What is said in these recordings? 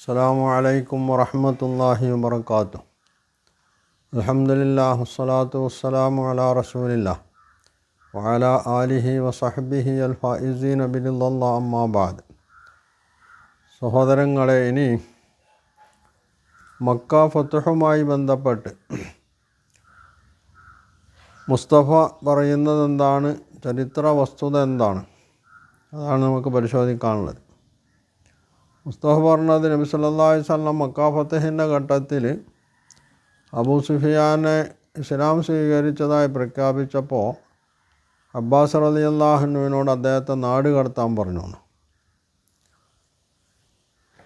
السلام عليكم ورحمة الله وبركاته الحمد لله والصلاة والسلام على رسول الله وعلى آله وصحبه الفائزين برضا الله أما بعد സഹോദരങ്ങളെ ഇനി മക്ക ഫത്തുഹുമായി ബന്ധപ്പെട്ട് മുസ്തഫ പറയുന്നത് എന്താണ് ചരിത്ര വസ്തുത എന്താണ് അതാണ് നമുക്ക് പരിശോധിക്കാനുള്ളത് മുസ്തഫ പറഞ്ഞത് നബി സല്ലല്ലാഹു അലൈഹി മക്കാഫത്തഹിന്റെ മക്ക ഫത്തഹിന്റെ ഘട്ടത്തിൽ അബൂ സുഫിയാനെ ഇസ്ലാം സ്വീകരിച്ചതായി പ്രഖ്യാപിച്ചപ്പോൾ അബ്ബാസ് റലി അദ്ദേഹത്തെ നാട് കടത്താൻ പറഞ്ഞു.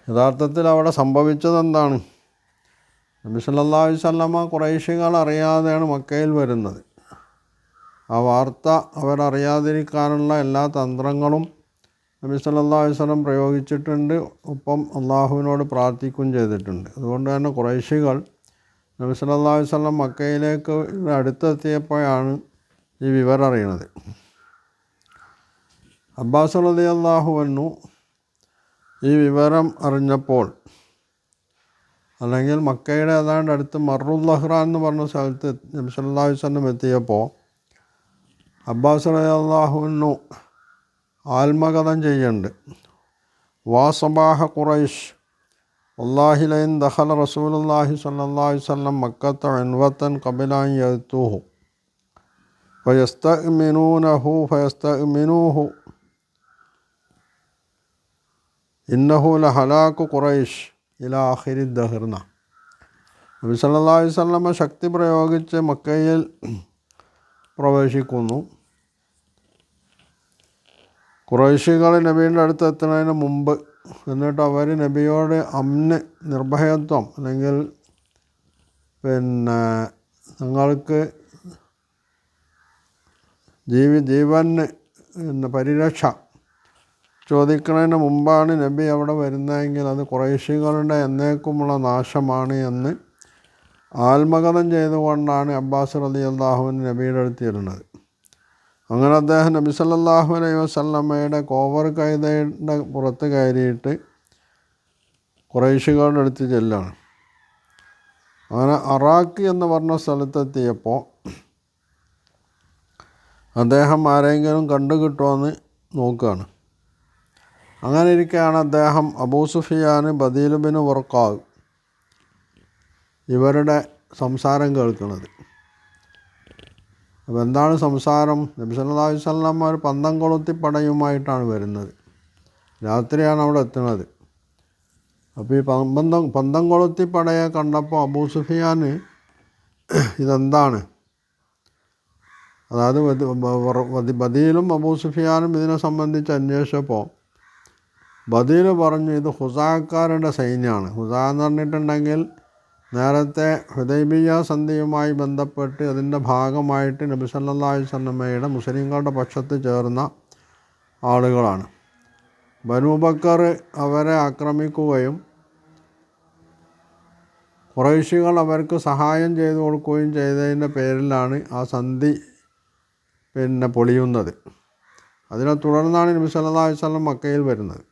യഥാർത്ഥത്തിൽ അവിടെ സംഭവിച്ചത് എന്താണ്? നബി സല്ലല്ലാഹു അലൈഹി വസല്ലമ കുറേശികൾ അറിയാതെയാണ് മക്കയിൽ വരുന്നത്. ആ വാർത്ത അവരറിയാതിരിക്കാനുള്ള എല്ലാ തന്ത്രങ്ങളും നബി സല്ലാ വസല്ലം പ്രയോഗിച്ചിട്ടുണ്ട്. ഒപ്പം അള്ളാഹുവിനോട് പ്രാർത്ഥിക്കുകയും ചെയ്തിട്ടുണ്ട്. അതുകൊണ്ട് തന്നെ കുറേശികൾ നബി സല്ലാ വല്ലം മക്കയിലേക്ക് അടുത്തെത്തിയപ്പോഴാണ് ഈ വിവരം അറിയണത് അബ്ബാസ് അലി അള്ളാഹു വന്നു ഈ വിവരം അറിഞ്ഞപ്പോൾ അല്ലെങ്കിൽ മക്കയുടെ ഏതാണ്ട് അടുത്ത് മറുൽ എന്ന് പറഞ്ഞ സ്ഥലത്ത് നബി അലൈഹി എത്തിയപ്പോൾ അബ്ബാസ് അലി അള്ളാഹുവിനു ആത്മകഥം ചെയ്യുന്നുണ്ട് വാസബാഹ ഖുറൈഷ് വല്ലാഹി ലൈൻ ദഖല റസൂലുള്ളാഹി വല്ലം മക്കത്ത് അൻവത്തൻ ഖബലാൻ യഅ്തൂഹു ഫയസ്തഅ്മിനൂനഹു ഫയസ്തഅ്മിനൂഹു. ഇന്നഹു ലഹലാക്കു ഖുറൈഷ് ഇലാ ആഖിരി ദഹ്ർന. നബി സല്ലല്ലാഹു അലൈഹി വസല്ലമ ശക്തി പ്രയോഗിച്ച് മക്കയിൽ പ്രവേശിക്കുന്നു. കുറേശികൾ നബീന്റെ അടുത്ത് എത്തുന്നതിന് മുമ്പ് എന്നിട്ട് അവർ നബിയോട് അമ്ന് നിർഭയത്വം അല്ലെങ്കിൽ പിന്നെ നിങ്ങൾക്ക് ജീവി ജീവന് പരിരക്ഷ ചോദിക്കുന്നതിന് മുമ്പാണ് നബി അവിടെ വരുന്നതെങ്കിൽ അത് കുറേശികളുടെ എന്നേക്കുമുള്ള നാശമാണ് എന്ന് ആത്മകഥം ചെയ്തുകൊണ്ടാണ് അബ്ബാസ് റലി അള്ളാഹുവിൻ നബിയുടെ അടുത്ത് ഇരുന്നത്. അങ്ങനെ അദ്ദേഹം നബി സല്ലാഹു അലൈ വസല്ലമ്മയുടെ കോവർ കൈതയുടെ പുറത്ത് കയറിയിട്ട് കുറേശികളുടെ അടുത്ത് ചെല്ലാണ്. അങ്ങനെ അറാഖ് എന്ന് പറഞ്ഞ സ്ഥലത്തെത്തിയപ്പോൾ അദ്ദേഹം ആരെങ്കിലും കണ്ടു കിട്ടുമെന്ന് നോക്കുകയാണ് അങ്ങനെ ഇരിക്കുകയാണ് അദ്ദേഹം അബൂ സുഫിയാൻ ബദീലുബിന് വർക്കാവ് ഇവരുടെ സംസാരം കേൾക്കുന്നത്. അപ്പോൾ എന്താണ് സംസാരം? നബി സല്ലല്ലാഹു അലൈഹി ഒരു പന്തം കൊളുത്തി പടയുമായിട്ടാണ് വരുന്നത്. രാത്രിയാണ് അവിടെ എത്തുന്നത്. അപ്പോൾ ഈ പന്തം പന്തം കൊളുത്തി പടയെ കണ്ടപ്പോൾ അബൂ സുഫിയാൻ ഇതെന്താണ്? അതായത് ബദീലും അബൂ സുഫിയാനും ഇതിനെ സംബന്ധിച്ച് അന്വേഷിച്ചപ്പോൾ ബദീൽ പറഞ്ഞു ഇത് ഹുസാക്കാരുടെ സൈന്യമാണ്. ഹുസ എന്ന് പറഞ്ഞിട്ടുണ്ടെങ്കിൽ നേരത്തെ ഹുദൈബിയ സന്ധിയുമായി ബന്ധപ്പെട്ട് അതിന്റെ ഭാഗമായിട്ട് നബി സല്ലല്ലാഹു വസല്ലമയുടെ മുസ്ലിങ്ങളുടെ പക്ഷത്ത് ചേർന്ന ആളുകളാണ്. ബനൂബക്കർ അവരെ ആക്രമിക്കുകയും കുറേശികൾ അവർക്ക് സഹായം ചെയ്തു കൊടുക്കുകയും ചെയ്തതിന്റെ പേരിലാണ് ആ സന്ധി പിന്നെ പൊളിയുന്നത്. അതിനെ തുടർന്നാണ് നബി സല്ലല്ലാഹു അലൈഹി മക്കയിൽ വരുന്നത്.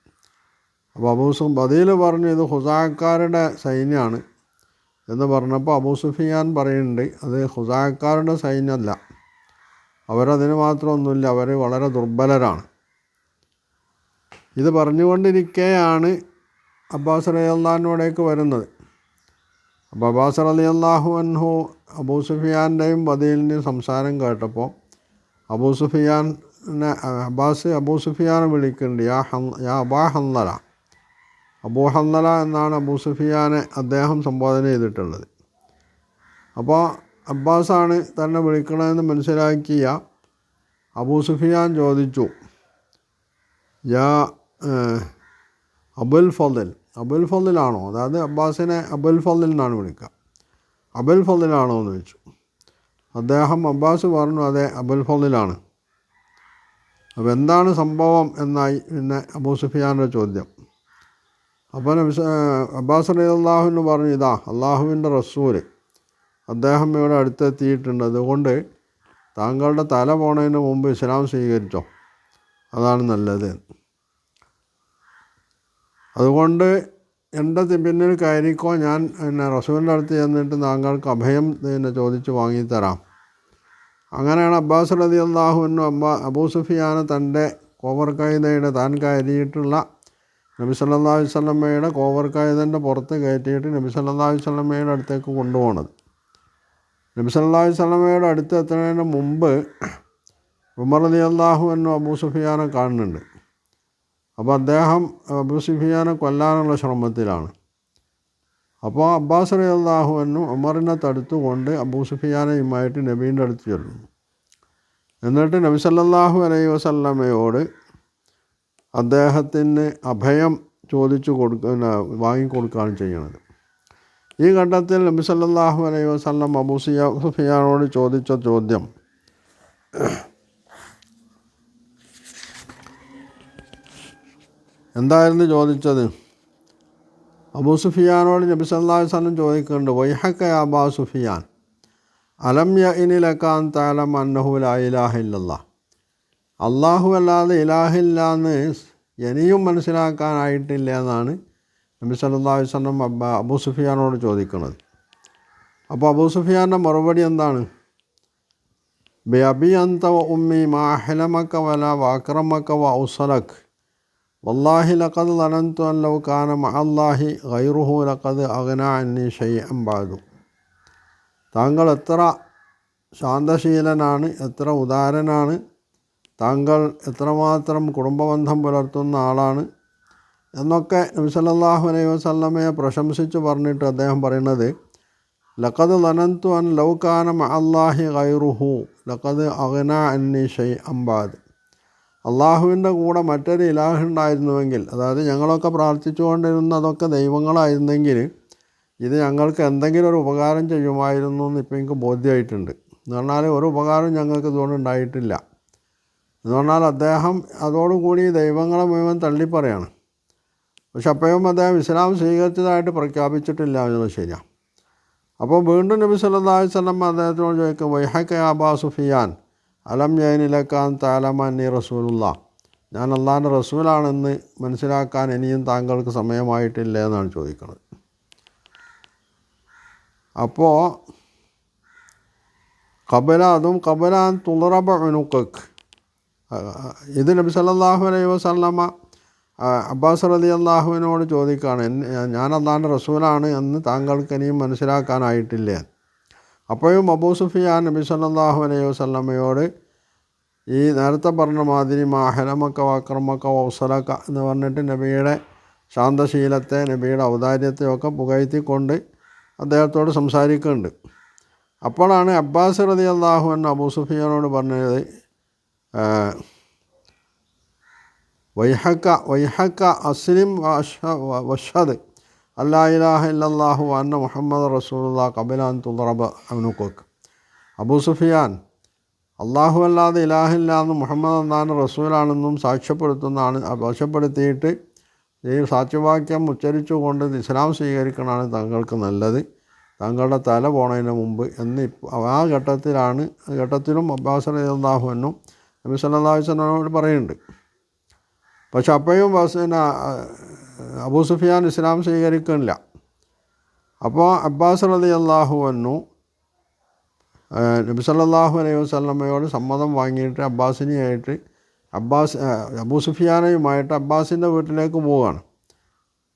അപ്പോൾ അബൂസും ബദീൽ പറഞ്ഞു ഇത് ഹുസാക്കാരുടെ സൈന്യമാണ്. എന്ന് പറഞ്ഞപ്പോൾ അബൂ സുഫിയാൻ പറയുന്നുണ്ട് അത് ഹുസാക്കാരുടെ സൈന്യമല്ല. അവരതിന് മാത്രമൊന്നുമില്ല അവർ വളരെ ദുർബലരാണ്. ഇത് പറഞ്ഞുകൊണ്ടിരിക്കെയാണ് അബ്ബാസ് അലി അള്ളഹാനോടേക്ക് വരുന്നത്. അപ്പോൾ അബ്ബാസ് അലി അള്ളാഹു അൻഹു അബൂ സുഫിയാന്റെയും ബദീലിന്റെയും സംസാരം കേട്ടപ്പോൾ അബൂ സുഫിയാൻ അബ്ബാസ് അബൂ സുഫിയാനെ വിളിക്കുന്നുണ്ട് യാ ഹം യാ അബാ ഹന്നല അബൂഹന്നല എന്നാണ് അബൂ സുഫിയാനെ അദ്ദേഹം സംബോധന ചെയ്തിട്ടുള്ളത്. അപ്പോൾ അബ്ബാസാണ് തന്നെ വിളിക്കണമെന്ന് മനസ്സിലാക്കിയ അബൂ സുഫിയാൻ ചോദിച്ചു യാ അബുൽ ഫതിൽ അബുൽ ഫതിലാണോ അതായത് അബ്ബാസിനെ അബുൽ ഫതിൽ എന്നാണ് വിളിക്കുക. അബുൽ ഫതിലാണോ എന്ന് ചോദിച്ചു. അദ്ദേഹം അബ്ബാസ് പറഞ്ഞു അതെ അബുൽ ഫതിലാണ് അപ്പോൾ എന്താണ് സംഭവം എന്നായി പിന്നെ അബൂ സുഫിയാന്റെ ചോദ്യം. അപ്പോൾ അബ്ബാസ് അള്ളാഹുവിന് പറഞ്ഞു ഇതാ അള്ളാഹുവിന്റെ റസൂൽ അദ്ദേഹം ഇവിടെ അടുത്തെത്തിയിട്ടുണ്ട്. അതുകൊണ്ട് താങ്കളുടെ തല പോണതിന് മുമ്പ് ഇസ്ലാം സ്വീകരിച്ചോ. അതാണ് നല്ലത്. അതുകൊണ്ട് എന്റെ പിന്നിൽ കയറിക്കോ ഞാൻ പിന്നെ റസൂലിന്റെ അടുത്ത് ചെന്നിട്ട് താങ്കൾക്ക് അഭയം പിന്നെ ചോദിച്ച് വാങ്ങിത്തരാം. അങ്ങനെയാണ് അബ്ബാസ് റതി അള്ളാഹുവിനും അബ്ബാ അബൂ സുഫിയാന് തന്റെ കോവർ കൈതയുടെ താൻ കയറിയിട്ടുള്ള നബി സല്ലല്ലാഹു അലൈഹി വസല്ലമയുടെ കോവർ കൈതന്റെ പുറത്ത് കയറ്റിയിട്ട് നബി സല്ലല്ലാഹു അലൈഹി വസല്ലമയുടെ അടുത്തേക്ക് കൊണ്ടുപോകണത് നബി സല്ലല്ലാഹു അലൈഹി വസല്ലമയുടെ അടുത്ത് എത്തുന്നതിന് മുമ്പ് ഉമർ അലി അള്ളാഹു എന്നും അബൂ സുഫിയാനെ കാണുന്നുണ്ട്. അപ്പോൾ അദ്ദേഹം അബൂ സുഫിയാനെ കൊല്ലാനുള്ള ശ്രമത്തിലാണ്. അപ്പോൾ അബ്ബാസ് അലി അള്ളാഹു എന്നും ഉമറിനെ തടുത്തുകൊണ്ട് അബൂ സുഫിയാനയുമായിട്ട് നബീന്റെ അടുത്ത് ചെല്ലുന്നു. എന്നിട്ട് നബി സല്ലല്ലാഹു അലൈഹി വസല്ലമയോട് അദ്ദേഹത്തിന് അഭയം ചോദിച്ചു കൊടുക്കുന്ന വാങ്ങിക്കൊടുക്കുകയാണ് ചെയ്യുന്നത്. ഈ ഘട്ടത്തിൽ നബി സല്ലല്ലാഹു അലൈഹി വസല്ലം അബൂ സിയ സുഫിയാനോട് ചോദിച്ച ചോദ്യം എന്തായിരുന്നു ചോദിച്ചത്? അബൂ സുഫിയാനോട് നബി സല്ലല്ലാഹു വസ്ലം ചോദിക്കുന്നുണ്ട് വൈഹക്ക യാ അബാ സുഫിയാൻ? അലം യഇനിലക്കാൻ താലം അന്നഹു ലാ ഇലാഹ ഇല്ലല്ലാ? അള്ളാഹു അല്ലാതെ ഇലാഹില്ല എന്ന് ഇനിയും മനസ്സിലാക്കാനായിട്ടില്ല എന്നാണ് നബി സല്ലല്ലാഹു വസ്ലം അബ്ബ അബൂ സുഫിയാനോട് ചോദിക്കുന്നത്. അപ്പോൾ അബൂ സുഫിയാന്റെ മറുപടി എന്താണ്? ബി അബി അന്ത വ ഉമ്മി മാഹലമക്ക വല വാക്രമക്ക വ ഔസലക്. വല്ലാഹി ലഖദ് അനന്തു അൻ ലൗ കാന അല്ലാഹി ഗൈറുഹു ലഖദ് അഗ്ന അന്നി ഷൈ ബാദു. താങ്കൾ എത്ര ശാന്തശീലനാണ് എത്ര ഉദാരനാണ് താങ്കൾ എത്രമാത്രം കുടുംബബന്ധം പുലർത്തുന്ന ആളാണ് എന്നൊക്കെ നബി സല്ലല്ലാഹു അലൈഹി വസല്ലമയെ പ്രശംസിച്ച് പറഞ്ഞിട്ട് അദ്ദേഹം പറയുന്നത് ലഖദ് ലനന്തു അൻ ലൗ അള്ളാഹി ഗൈറുഹു ലഖദ് അഗ്ന അന്നി ഷെയ് അംബാദ് അള്ളാഹുവിന്റെ കൂടെ മറ്റൊരു ഇലാഹ് ഉണ്ടായിരുന്നുവെങ്കിൽ അതായത് ഞങ്ങളൊക്കെ പ്രാർത്ഥിച്ചുകൊണ്ടിരുന്നതൊക്കെ ദൈവങ്ങളായിരുന്നെങ്കിൽ ഇത് ഞങ്ങൾക്ക് എന്തെങ്കിലും ഒരു ഉപകാരം ചെയ്യുമായിരുന്നു എന്ന് ഇപ്പോൾ എനിക്ക് ബോധ്യമായിട്ടുണ്ട്. എന്ന് പറഞ്ഞാൽ ഒരു ഉപകാരം ഞങ്ങൾക്ക് ഇതുകൊണ്ട് ഉണ്ടായിട്ടില്ല. എന്ന് അദ്ദേഹം അതോടുകൂടി ദൈവങ്ങളെ മുഴുവൻ തള്ളിപ്പറയാണ് പക്ഷെ അപ്പോഴും അദ്ദേഹം ഇസ്ലാം സ്വീകരിച്ചതായിട്ട് പ്രഖ്യാപിച്ചിട്ടില്ല എന്നുള്ളത് ശരിയാണ് അപ്പോൾ വീണ്ടും നബി സല്ലല്ലാഹു അലൈഹി വസല്ലം അദ്ദേഹത്തിനോട് ചോദിക്കും വൈഹക്ക അബാ സുഫിയാൻ? അലം ജൈനിലക്കാൻ താലമാനി റസൂലുള്ള? ഞാൻ അള്ളാന്റെ റസൂലാണെന്ന് മനസ്സിലാക്കാൻ ഇനിയും താങ്കൾക്ക് സമയമായിട്ടില്ല എന്നാണ് ചോദിക്കുന്നത്. അപ്പോൾ കബല അതും കബലാൻ തുളറബ ഉനുക്കക്ക് ഇത് നബി സല്ലാഹു അലൈഹി വസല്ലമ അബ്ബാസ് റലി അള്ളാഹുവിനോട് ചോദിക്കുകയാണ് ഞാൻ അള്ളാഹിന്റെ റസൂലാണ് എന്ന് താങ്കൾക്ക് ഇനിയും മനസ്സിലാക്കാനായിട്ടില്ലേ. അപ്പോഴും അബൂ സുഫിയാൻ നബി സല്ലാഹു അലൈഹി വസല്ലമയോട് ഈ നേരത്തെ പറഞ്ഞ മാതിരി മാഹലമക്ക വാക്രമക്ക ഔസലക്ക എന്ന് പറഞ്ഞിട്ട് നബിയുടെ ശാന്തശീലത്തെ നബിയുടെ ഔദാര്യത്തെയൊക്കെ പുകഴ്ത്തിക്കൊണ്ട് അദ്ദേഹത്തോട് സംസാരിക്കുന്നുണ്ട്. അപ്പോഴാണ് അബ്ബാസ് റതി അള്ളാഹു എന്ന അബൂ സുഫിയാനോട് പറഞ്ഞത് വൈഹക്ക വൈഹക്ക അസ്ലിം വഷദ് അല്ലാ അന്ന മുഹമ്മദ് റസൂലുള്ള കബിലാൻ തുറബ് അവനുക്കോക്ക് അബൂ സുഫിയാൻ അള്ളാഹു അല്ലാതെ ഇലാഹില്ല എന്ന് മുഹമ്മദ് എന്നാണ് റസൂലാണെന്നും സാക്ഷ്യപ്പെടുത്തുന്നതാണ് സാക്ഷ്യപ്പെടുത്തിയിട്ട് ഈ സാക്ഷ്യവാക്യം ഉച്ചരിച്ചുകൊണ്ട് ഇസ്ലാം സ്വീകരിക്കണമാണ് താങ്കൾക്ക് നല്ലത്. താങ്കളുടെ തല പോണതിന് മുമ്പ് എന്ന് ആ ഘട്ടത്തിലാണ് ഘട്ടത്തിലും അബ്ബാസ് അലി അള്ളാഹുവിനും നബി സല്ലല്ലാഹു അലൈഹി വസല്ലമയോട് പറയുന്നുണ്ട്. പക്ഷെ അപ്പോഴും പിന്നെ അബൂ സുഫിയാൻ ഇസ്ലാം സ്വീകരിക്കുന്നില്ല. അപ്പോൾ അബ്ബാസ് അലി അള്ളാഹു വന്നു നബി സല്ലാഹു അലൈഹി വസല്ലമയോട് സമ്മതം വാങ്ങിയിട്ട് അബ്ബാസിനെയായിട്ട് അബ്ബാസ് അബൂ സുഫിയാനയുമായിട്ട് അബ്ബാസിന്റെ വീട്ടിലേക്ക് പോവുകയാണ്.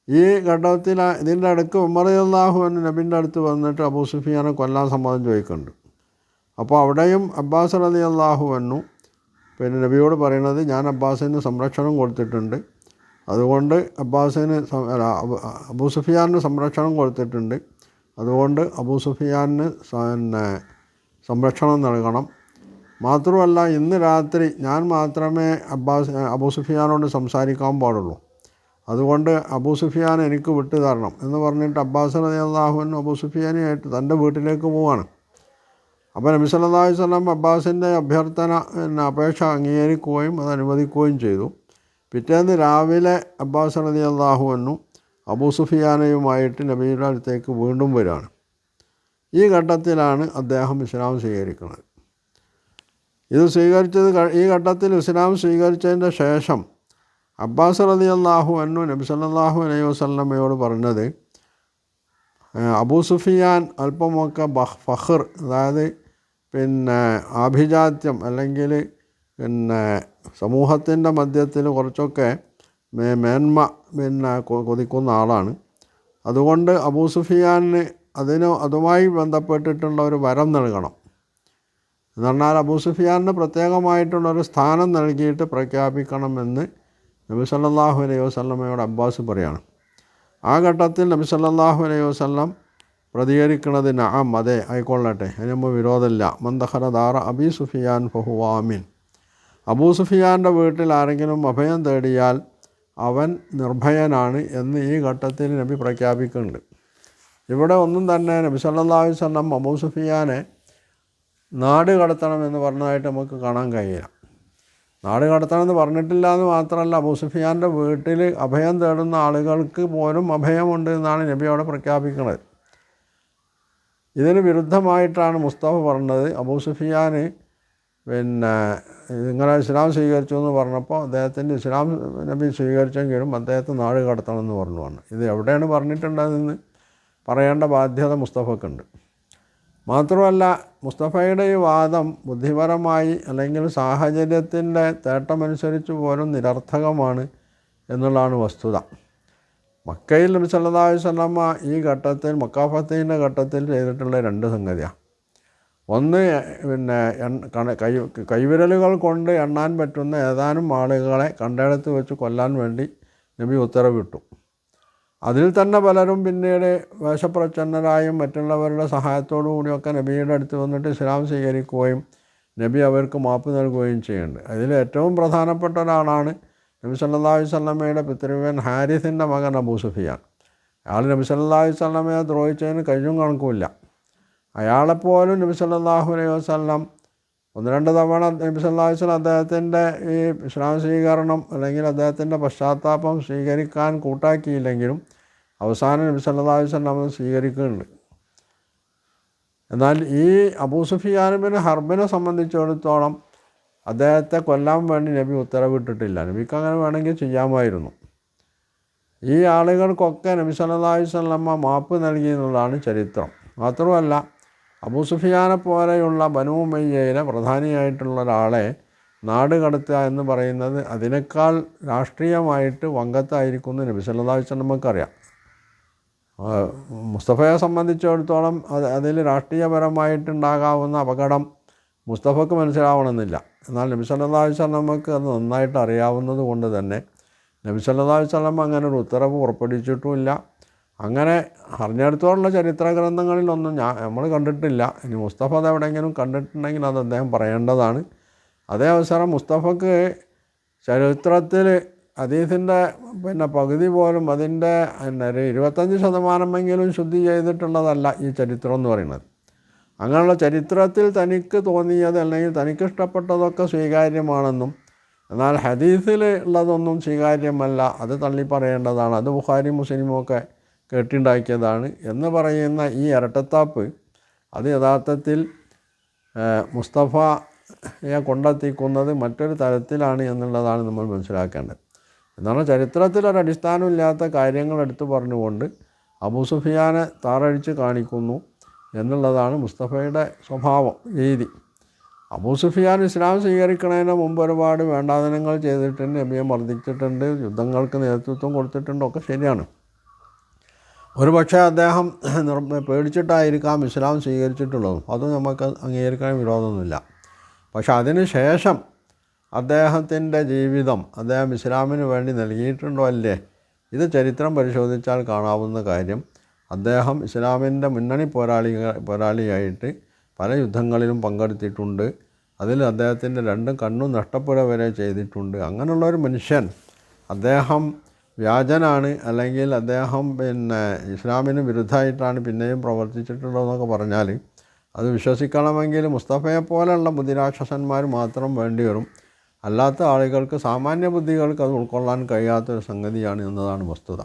ഈ ഘട്ടത്തിൽ ഇതിന്റെ അടുക്ക് ഉമർ അള്ളാഹു എന്ന് നബിന്റെ അടുത്ത് വന്നിട്ട് അബൂ സുഫിയാനെ കൊല്ലാൻ സമ്മതം ചോദിക്കുന്നുണ്ട്. അപ്പോൾ അവിടെയും അബ്ബാസ് അലി അള്ളാഹു വന്നു പിന്നെ നബിയോട് പറയണത് ഞാൻ അബ്ബാസിന് സംരക്ഷണം കൊടുത്തിട്ടുണ്ട്. അതുകൊണ്ട് അബ്ബാസിന് അബൂ സുഫിയാന് സംരക്ഷണം കൊടുത്തിട്ടുണ്ട്. അതുകൊണ്ട് അബൂ സുഫിയാന് പിന്നെ സംരക്ഷണം നൽകണം. മാത്രമല്ല ഇന്ന് രാത്രി ഞാൻ മാത്രമേ അബ്ബാസ് അബൂ സുഫിയാനോട് സംസാരിക്കാൻ പാടുള്ളൂ. അതുകൊണ്ട് അബൂ സുഫിയാൻ എനിക്ക് വിട്ടു തരണം എന്ന് പറഞ്ഞിട്ട് അബ്ബാസ് റതി അള്ളാഹുവിനും അബൂ സുഫിയാനുമായിട്ട് തന്റെ വീട്ടിലേക്ക് പോവാണ്. അപ്പോൾ നബി സല്ലല്ലാഹു അലൈഹി അബ്ബാസിന്റെ അഭ്യർത്ഥന പിന്നെ അപേക്ഷ അംഗീകരിക്കുകയും അത് അനുവദിക്കുകയും ചെയ്തു. പിറ്റേന്ന് രാവിലെ അബ്ബാസ് റതി എന്നും അബൂ സുഫിയാനയുമായിട്ട് നബിയുടെ അടുത്തേക്ക് വീണ്ടും വരികയാണ് ഈ ഘട്ടത്തിലാണ് അദ്ദേഹം ഇസ്ലാം സ്വീകരിക്കുന്നത്. ഇത് സ്വീകരിച്ചത് ഈ ഘട്ടത്തിൽ ഇസ്ലാം സ്വീകരിച്ചതിന്റെ ശേഷം അബ്ബാസ് റതി അള്ളാഹു അന്നു നബി സല്ലാഹു അലൈഹി വസല്ലമയോട് പറഞ്ഞത് അബൂ സുഫിയാൻ അല്പമൊക്കെ ബഹ് ഫഖർ അതായത് പിന്നെ ആഭിജാത്യം അല്ലെങ്കിൽ പിന്നെ സമൂഹത്തിന്റെ മധ്യത്തിൽ കുറച്ചൊക്കെ മേ മേന്മ പിന്നെ കൊതിക്കുന്ന ആളാണ്. അതുകൊണ്ട് അബൂ സുഫിയാന് അതിന് അതുമായി ബന്ധപ്പെട്ടിട്ടുള്ള ഒരു വരം നൽകണം. എന്ന് പറഞ്ഞാൽ അബൂ പ്രത്യേകമായിട്ടുള്ളൊരു പ്രത്യേകമായിട്ടുള്ള ഒരു സ്ഥാനം നൽകിയിട്ട് പ്രഖ്യാപിക്കണമെന്ന് നബി സല്ലാഹു അലൈഹി വസ്ലമയോട് അബ്ബാസ് പറയാണ്. ആ ഘട്ടത്തിൽ നബി സല്ലാഹു അലൈഹി വസല്ലം പ്രതികരിക്കുന്നത് നഅം അതെ ആയിക്കൊള്ളട്ടെ. അതിനുമ്പ് വിരോധമില്ല. മന്ദഹര ദാറ അബി സുഫിയാൻ ഫഹുവാമിൻ അബൂ സുഫിയാന്റെ വീട്ടിൽ ആരെങ്കിലും അഭയം തേടിയാൽ അവൻ നിർഭയനാണ് എന്ന് ഈ ഘട്ടത്തിൽ നബി പ്രഖ്യാപിക്കുന്നുണ്ട്. ഇവിടെ ഒന്നും തന്നെ നബി സല്ലാഹു വസല്ലം അബൂ സുഫിയാനെ നാട് കടത്തണം എന്ന് പറഞ്ഞതായിട്ട് നമുക്ക് കാണാൻ കഴിയില്ല. നാട് കടത്തണം എന്ന് പറഞ്ഞിട്ടില്ല എന്ന് മാത്രമല്ല അബൂ സുഫിയാന്റെ വീട്ടിൽ അഭയം തേടുന്ന ആളുകൾക്ക് പോലും അഭയമുണ്ട് എന്നാണ് നബി അവിടെ പ്രഖ്യാപിക്കുന്നത്. ഇതിന് വിരുദ്ധമായിട്ടാണ് മുസ്തഫ പറഞ്ഞത്. അബൂ സുഫിയാൻ പിന്നെ ഇങ്ങനെ ഇസ്ലാം സ്വീകരിച്ചു എന്ന് പറഞ്ഞപ്പോൾ അദ്ദേഹത്തിന്റെ ഇസ്ലാം നബി സ്വീകരിച്ചെങ്കിലും അദ്ദേഹത്തെ നാട് കടത്തണം എന്ന് പറഞ്ഞു പറഞ്ഞു ഇത് എവിടെയാണ് പറഞ്ഞിട്ടുണ്ടതെന്ന് പറയേണ്ട ബാധ്യത മുസ്തഫക്കുണ്ട്. മാത്രമല്ല മുസ്തഫയുടെ ഈ വാദം ബുദ്ധിപരമായി അല്ലെങ്കിൽ സാഹചര്യത്തിന്റെ തേട്ടമനുസരിച്ച് പോലും നിരർത്ഥകമാണ് എന്നുള്ളതാണ് വസ്തുത. മക്കയിൽ അലൈഹി വസല്ലമ ഈ ഘട്ടത്തിൽ മക്കാഫത്തീന്റെ ഘട്ടത്തിൽ ചെയ്തിട്ടുള്ള രണ്ട് സംഗതിയാണ് ഒന്ന് പിന്നെ കൈ കൈവിരലുകൾ കൊണ്ട് എണ്ണാൻ പറ്റുന്ന ഏതാനും ആളുകളെ കണ്ടെടുത്ത് വെച്ച് കൊല്ലാൻ വേണ്ടി നബി ഉത്തരവിട്ടു. അതിൽ തന്നെ പലരും പിന്നീട് വേഷപ്രച്ഛന്നരായും മറ്റുള്ളവരുടെ സഹായത്തോടു കൂടിയൊക്കെ നബിയുടെ അടുത്ത് വന്നിട്ട് ഇസ്ലാം സ്വീകരിക്കുകയും നബി അവർക്ക് മാപ്പ് നൽകുകയും ചെയ്യുന്നുണ്ട്. അതിൽ ഏറ്റവും പ്രധാനപ്പെട്ട ഒരാളാണ് നബി സല്ലല്ലാഹു അലൈഹി വസല്ലമയുടെ പിതൃവൻ ഹാരിസിന്റെ മകൻ അബൂ സുഫിയാൻ അയാൾ നബി സല്ലല്ലാഹു അലൈഹി വസല്ലമയെ ദ്രോഹിച്ചതിന് കഴിവും കണക്കുമില്ല. അയാളെപ്പോലും നബി സല്ലല്ലാഹു അലൈഹി വസ്ലം ഒന്ന് രണ്ട് തവണ നബി സല്ലല്ലാഹു അലൈഹി വസല്ലം അദ്ദേഹത്തിന്റെ ഈ ഇസ്ലാം സ്വീകരണം അല്ലെങ്കിൽ അദ്ദേഹത്തിന്റെ പശ്ചാത്താപം സ്വീകരിക്കാൻ കൂട്ടാക്കിയില്ലെങ്കിലും അവസാനം നബി സല്ലല്ലാഹു അലൈഹി വസല്ലം അത് സ്വീകരിക്കുന്നുണ്ട്. എന്നാൽ ഈ അബൂ ഹർബിനെ സംബന്ധിച്ചിടത്തോളം അദ്ദേഹത്തെ കൊല്ലാൻ വേണ്ടി നബി ഉത്തരവിട്ടിട്ടില്ല. നബിക്ക് അങ്ങനെ വേണമെങ്കിൽ ചെയ്യാമായിരുന്നു. ഈ ആളുകൾക്കൊക്കെ നബി സല്ലാഹു വസല്ലമ മാപ്പ് നൽകി എന്നുള്ളതാണ് ചരിത്രം. മാത്രമല്ല അബൂ സുഫിയാനെ പോലെയുള്ള ബനുമയ്യയിലെ പ്രധാനിയായിട്ടുള്ള ഒരാളെ നാട് കടത്തുക എന്ന് പറയുന്നത് അതിനേക്കാൾ രാഷ്ട്രീയമായിട്ട് വങ്കത്തായിരിക്കും എന്ന് നബി സല്ലല്ലാഹു അലൈഹി മുസ്തഫയെ സംബന്ധിച്ചിടത്തോളം അത് അതിൽ രാഷ്ട്രീയപരമായിട്ടുണ്ടാകാവുന്ന അപകടം മുസ്തഫക്ക് മനസ്സിലാവണമെന്നില്ല. എന്നാൽ നബി അലൈഹി നമുക്ക് അത് നന്നായിട്ട് അറിയാവുന്നത് കൊണ്ട് തന്നെ നബി അലൈഹി വസല്ലം അങ്ങനെ ഒരു ഉത്തരവ് പുറപ്പെടുവിച്ചിട്ടുമില്ല. അങ്ങനെ അറിഞ്ഞെടുത്തോടുള്ള ചരിത്ര ഗ്രന്ഥങ്ങളിലൊന്നും ഞാൻ നമ്മൾ കണ്ടിട്ടില്ല. ഇനി മുസ്തഫ അത് എവിടെയെങ്കിലും കണ്ടിട്ടുണ്ടെങ്കിൽ അത് അദ്ദേഹം പറയേണ്ടതാണ്. അതേ അവസരം മുസ്തഫക്ക് ചരിത്രത്തിൽ ഹദീസിന്റെ പിന്നെ പകുതി പോലും അതിന്റെ പിന്നെ ഒരു ഇരുപത്തഞ്ച് ശതമാനമെങ്കിലും ശുദ്ധി ചെയ്തിട്ടുള്ളതല്ല ഈ ചരിത്രം എന്ന് പറയുന്നത്. അങ്ങനെയുള്ള ചരിത്രത്തിൽ തനിക്ക് തോന്നിയത് അല്ലെങ്കിൽ തനിക്കിഷ്ടപ്പെട്ടതൊക്കെ സ്വീകാര്യമാണെന്നും എന്നാൽ ഹദീസിൽ ഉള്ളതൊന്നും സ്വീകാര്യമല്ല അത് തള്ളി പറയേണ്ടതാണ്. അത് ബുഖാരി മുസ്ലിമൊക്കെ കെട്ടിണ്ടാക്കിയതാണ്. എന്ന് പറയുന്ന ഈ ഇരട്ടത്താപ്പ് അത് യഥാർത്ഥത്തിൽ മുസ്തഫയെ കൊണ്ടെത്തിക്കുന്നത് മറ്റൊരു തരത്തിലാണ് എന്നുള്ളതാണ് നമ്മൾ മനസ്സിലാക്കേണ്ടത്. എന്നാൽ ചരിത്രത്തിൽ ഒരു അടിസ്ഥാനമില്ലാത്ത കാര്യങ്ങൾ എടുത്തു പറഞ്ഞുകൊണ്ട് അബൂ സുഫിയാനെ താറടിച്ച് കാണിക്കുന്നു. എന്നുള്ളതാണ് മുസ്തഫയുടെ സ്വഭാവം രീതി. അബൂ സുഫിയാൻ ഇസ്ലാം സ്വീകരിക്കുന്നതിന് മുമ്പ് ഒരുപാട് വേണ്ടാതനങ്ങൾ ചെയ്തിട്ടുണ്ട് നബിയെ മർദ്ദിച്ചിട്ടുണ്ട് യുദ്ധങ്ങൾക്ക് നേതൃത്വം കൊടുത്തിട്ടുണ്ട് ഒക്കെ ശരിയാണ്. ഒരുപക്ഷേ അദ്ദേഹം പേടിച്ചിട്ടായിരിക്കാം ഇസ്ലാം സ്വീകരിച്ചിട്ടുള്ളതും. അത് നമുക്ക് അംഗീകരിക്കാൻ വിരോധമൊന്നുമില്ല. പക്ഷെ അതിന് ശേഷം അദ്ദേഹത്തിന്റെ ജീവിതം അദ്ദേഹം ഇസ്ലാമിന് വേണ്ടി നൽകിയിട്ടുണ്ടോ അല്ലേ? ഇത് ചരിത്രം പരിശോധിച്ചാൽ കാണാവുന്ന കാര്യം. അദ്ദേഹം ഇസ്ലാമിന്റെ മുന്നണി പോരാളി പോരാളിയായിട്ട് പല യുദ്ധങ്ങളിലും പങ്കെടുത്തിട്ടുണ്ട്. അതിൽ അദ്ദേഹത്തിന്റെ രണ്ടും കണ്ണും നഷ്ടപ്പെടുക വരെ ചെയ്തിട്ടുണ്ട്. അങ്ങനെയുള്ള ഒരു മനുഷ്യൻ അദ്ദേഹം വ്യാജനാണ് അല്ലെങ്കിൽ അദ്ദേഹം പിന്നെ ഇസ്ലാമിന് വിരുദ്ധമായിട്ടാണ് പിന്നെയും പ്രവർത്തിച്ചിട്ടുള്ളതെന്നൊക്കെ പറഞ്ഞാൽ അത് വിശ്വസിക്കണമെങ്കിൽ മുസ്തഫയെ പോലെയുള്ള ബുദ്ധിരാക്ഷസന്മാർ മാത്രം വേണ്ടി വരും. അല്ലാത്ത ആളുകൾക്ക് സാമാന്യ ബുദ്ധികൾക്ക് അത് ഉൾക്കൊള്ളാൻ കഴിയാത്തൊരു സംഗതിയാണ് എന്നതാണ് വസ്തുത.